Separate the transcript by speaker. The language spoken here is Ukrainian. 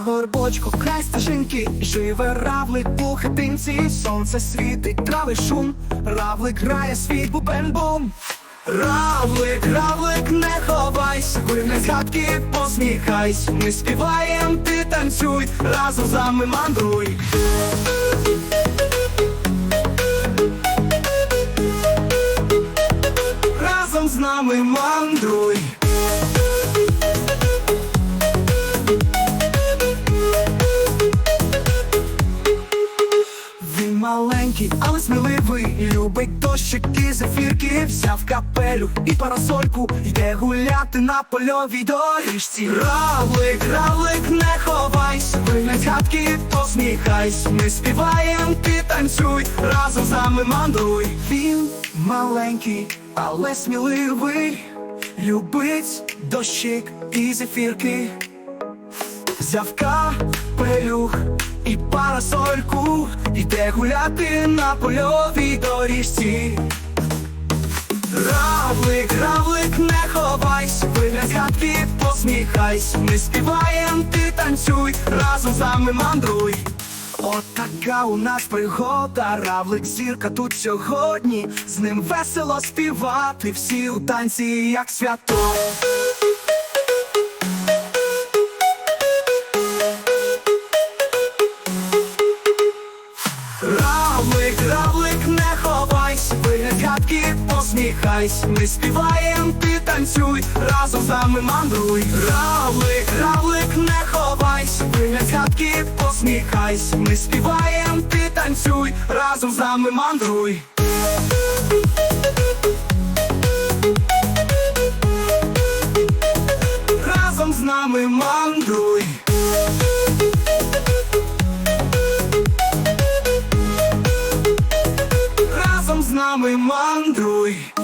Speaker 1: На горбочку край стежинки живе равлик у хатинці, сонце світить, трави шум, равлик грає свій бубен-бум. Равлик, равлик, не ховайся, вирне згадки, посміхайся. Ми співаєм, ти танцюй, разом з нами мандруй. Разом з нами мандруй. Маленький, але сміливий, любить і зефірки, взяв капелю і парасольку, йде гуляти на польовій доріжці. Равлик, равлик, не ховайся, вигляд хатки, посміхайся. Ми співаєм, ти танцюй, разом з нами мандруй. Він маленький, але сміливий, любить дощик і зефірки. Взяв капелюх іде гуляти на польовій доріжці. Равлик, равлик, не ховайся, вигляд згадки, посміхайся. Ми співаєм, ти танцюй, разом з нами мандруй. От така у нас пригода, равлик зірка тут сьогодні. З ним весело співати, всі у танці, як свято. Посміхайся. Ми співаєм, ти танцюй, разом з нами мандруй. Равлик, равлик, не ховайся, вигляд згадки, посміхайся. Ми співаєм, ти танцюй, разом з нами мандруй. Разом з нами мандруй. Нами мандруй.